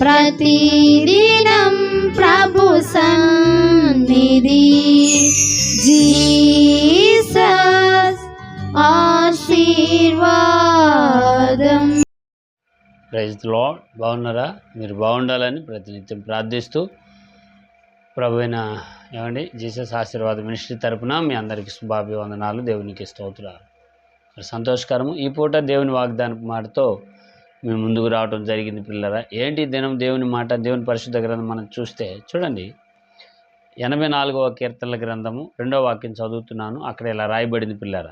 ప్రతిదినం ప్రభు సన్నిధి. జీసస్ ఆశీర్వాదం. ప్రైజ్లో బాగున్నారా? మీరు బాగుండాలని ప్రతినిత్యం ప్రార్థిస్తూ ప్రభు అయిన ఏమండి? జీసస్ ఆశీర్వాద మినిస్ట్రీ తరపున మీ అందరికీ శుభాభివందనాలు దేవునికి స్తోత్రాలు. సంతోషకరము. ఈ పూట దేవుని వాగ్దాన మాటతో మేము ముందుకు రావడం జరిగింది పిల్లరా. ఏంటి దినం దేవుని మాట దేవుని పరిశుద్ధ గ్రంథం మనం చూస్తే చూడండి. ఎనభై నాలుగవ కీర్తనల గ్రంథము రెండవ వాక్యం చదువుతున్నాను అక్కడ ఇలా రాయబడింది పిల్లరా.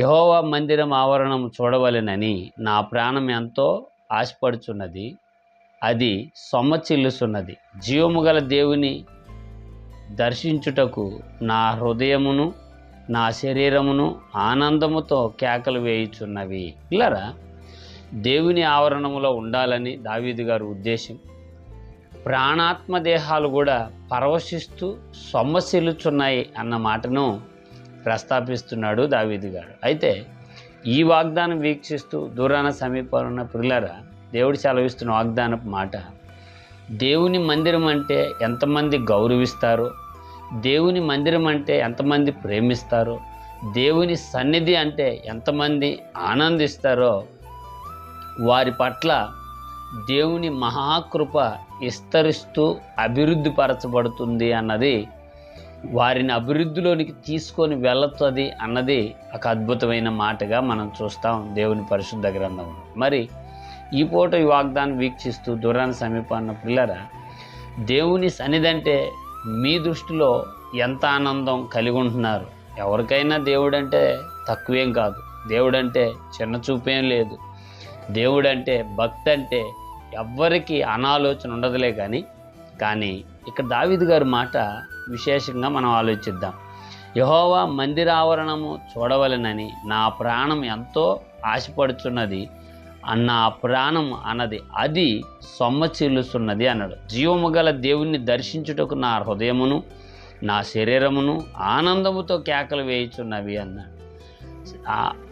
యహోవా మందిరం ఆవరణం చూడవలెనని నా ప్రాణం ఎంతో ఆశపడుచున్నది అది సొమ్మచిల్లుచున్నది. జీవము గల దేవుని దర్శించుటకు నా హృదయమును నా శరీరమును ఆనందముతో కేకలు వేయుచున్నవి. పిల్లరా దేవుని ఆవరణములో ఉండాలని దావీదు గారి ఉద్దేశం. ప్రాణాత్మ దేహాలు కూడా పరవశిస్తూ సొమ్మసిల్లుచున్నాయి అన్న మాటను ప్రస్తాపిస్తున్నాడు దావీదు గారు. అయితే ఈ వాగ్దానం వీక్షిస్తూ దూరాన సమీపంలో ఉన్న పిల్లరా దేవుడు సెలవిస్తున్న వాగ్దానపు మాట దేవుని మందిరం అంటే ఎంతమంది గౌరవిస్తారో దేవుని మందిరం అంటే ఎంతమంది ప్రేమిస్తారో దేవుని సన్నిధి అంటే ఎంతమంది ఆనందిస్తారో వారి పట్ల దేవుని మహాకృప విస్తరిస్తూ అభివృద్ధి పరచబడుతుంది అన్నది వారిని అభివృద్ధిలోనికి తీసుకొని వెళుతుంది అన్నది ఒక అద్భుతమైన మాటగా మనం చూస్తాం దేవుని పరిశుద్ధ గ్రంథం మరి ఈ పూట ఈ వాగ్దానం వీక్షిస్తూ దూరాన్ని సమీపాన్న పిల్లరా దేవుని సన్నిధంటే మీ దృష్టిలో ఎంత ఆనందం కలిగి ఉంటున్నారు? ఎవరికైనా దేవుడంటే తక్కువేం కాదు. దేవుడంటే చిన్న చూపేం లేదు. దేవుడంటే భక్తి అంటే ఎవ్వరికి అనాలోచన ఉండదులే కానీ కానీ ఇక్కడ దావిద్ గారి మాట విశేషంగా మనం ఆలోచిద్దాం. యహోవా మందిరావరణము చూడవలెనని నా ప్రాణం ఎంతో ఆశపడుచున్నది అన్న ప్రాణం అన్నది అది సొమ్మచిల్లుస్తున్నది అన్నాడు. జీవము గల దేవుణ్ణి దర్శించుటకు నా హృదయమును నా శరీరమును ఆనందముతో కేకలు వేయుచున్నవి అన్నాడు.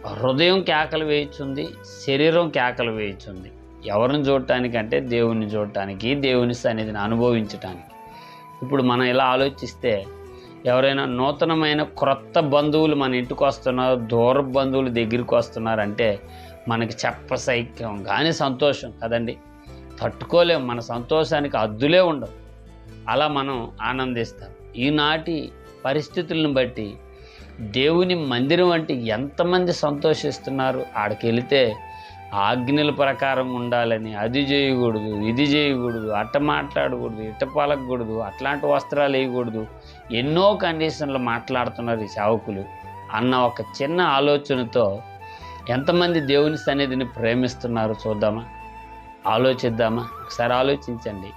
హృదయం కేకలు వేయచ్చుంది శరీరం కేకలు వేయచ్చుంది ఎవరిని చూడటానికి అంటే దేవుణ్ణి చూడటానికి దేవుని సన్నిధిని అనుభవించటానికి. ఇప్పుడు మనం ఇలా ఆలోచిస్తే ఎవరైనా నూతనమైన క్రొత్త బంధువులు మన ఇంటికి వస్తున్నారు దూర బంధువులు దగ్గరికి వస్తున్నారంటే మనకి చెప్పసైక్యం కానీ సంతోషం కదండి. తట్టుకోలేము మన సంతోషానికి అద్దులే ఉండవు. అలా మనం ఆనందిస్తాం. ఈనాటి పరిస్థితులను బట్టి దేవుని మందిరం అంటే ఎంతమంది సంతోషిస్తున్నారు? ఆడికి వెళితే ఆజ్ఞల ప్రకారం ఉండాలని అది చేయకూడదు ఇది చేయకూడదు అట్ట మాట్లాడకూడదు ఇట్ట పలకూడదు అట్లాంటి వస్త్రాలు వేయకూడదు ఎన్నో కండిషన్లు మాట్లాడుతున్నారు ఈ సేవకులు అన్న ఒక చిన్న ఆలోచనతో ఎంతమంది దేవుని సన్నిధిని ప్రేమిస్తున్నారు చూద్దామా? ఆలోచిద్దామా? ఒకసారి ఆలోచించండి.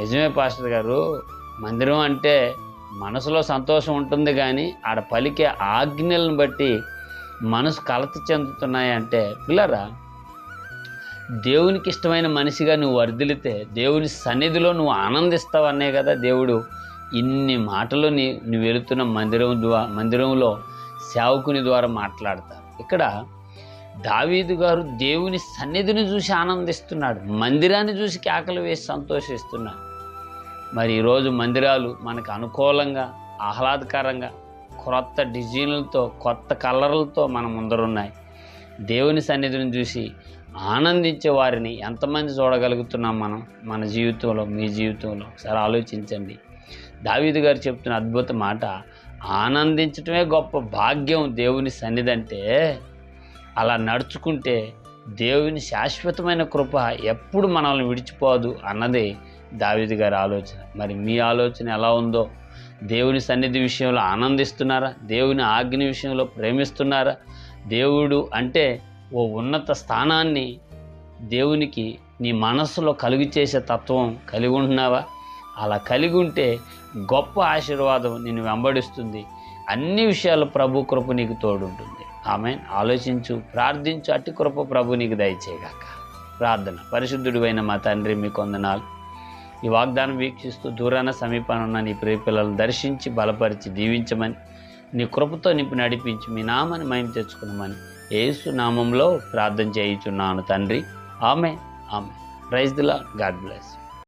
నిజమే పాస్టర్ గారు మందిరం అంటే మనసులో సంతోషం ఉంటుంది కానీ ఆడ పలికే ఆజ్ఞలను బట్టి మనసు కలత చెందుతున్నాయి అంటే పిల్లరా దేవునికి ఇష్టమైన మనిషిగా నువ్వు వర్ధిలితే దేవుని సన్నిధిలో నువ్వు ఆనందిస్తావనే కదా దేవుడు ఇన్ని మాటలు నీ నువ్వు వెళుతున్న మందిరం ద్వారా మందిరంలో సేవకుని ద్వారా మాట్లాడతారు. ఇక్కడ దావీదు గారు దేవుని సన్నిధిని చూసి ఆనందిస్తున్నాడు మందిరాన్ని చూసి కేకలు వేసి సంతోషిస్తున్నాడు. మరి ఈరోజు మందిరాలు మనకు అనుకూలంగా ఆహ్లాదకరంగా క్రొత్త డిజైన్లతో కొత్త కలర్లతో మన ముందరున్నాయి. దేవుని సన్నిధిని చూసి ఆనందించే వారిని ఎంతమంది చూడగలుగుతున్నాం మనం? మన జీవితంలో మీ జీవితంలో ఒకసారి ఆలోచించండి. దావీదు గారు చెప్తున్న అద్భుత మాట ఆనందించటమే గొప్ప భాగ్యం దేవుని సన్నిధి అంటే అలా నడుచుకుంటే దేవుని శాశ్వతమైన కృప ఎప్పుడు మనల్ని విడిచిపోదు అన్నది దావిది గారి ఆలోచన. మరి మీ ఆలోచన ఎలా ఉందో? దేవుని సన్నిధి విషయంలో ఆనందిస్తున్నారా? దేవుని ఆజ్ఞ విషయంలో ప్రేమిస్తున్నారా? దేవుడు అంటే ఓ ఉన్నత స్థానాన్ని దేవునికి నీ మనస్సులో కలుగు చేసే తత్వం కలిగి ఉంటున్నావా? అలా కలిగి ఉంటే గొప్ప ఆశీర్వాదం నిన్ను వెంబడిస్తుంది. అన్ని విషయాలు ప్రభు కృప నీకు తోడుంటుంది. ఆమె ఆలోచించు ప్రార్థించు అట్టి కృప ప్రభు నీకు దయచేయగాక. ప్రార్థన. పరిశుద్ధుడివైన మా తండ్రి మీ కొందనాలు ఈ వాగ్దానం వీక్షిస్తూ దూరాన సమీపాన ఉన్న నీ ప్రియ పిల్లలను దర్శించి బలపరిచి దీవించమని నీ కృపతో నింపి నడిపించి మీ నామని మయం తెచ్చుకున్నామని యేసు నామంలో ప్రార్థన చేయుచున్నాను తండ్రి. ఆమె ఆమె ప్రైజ్ దిలా గాడ్ బ్లెస్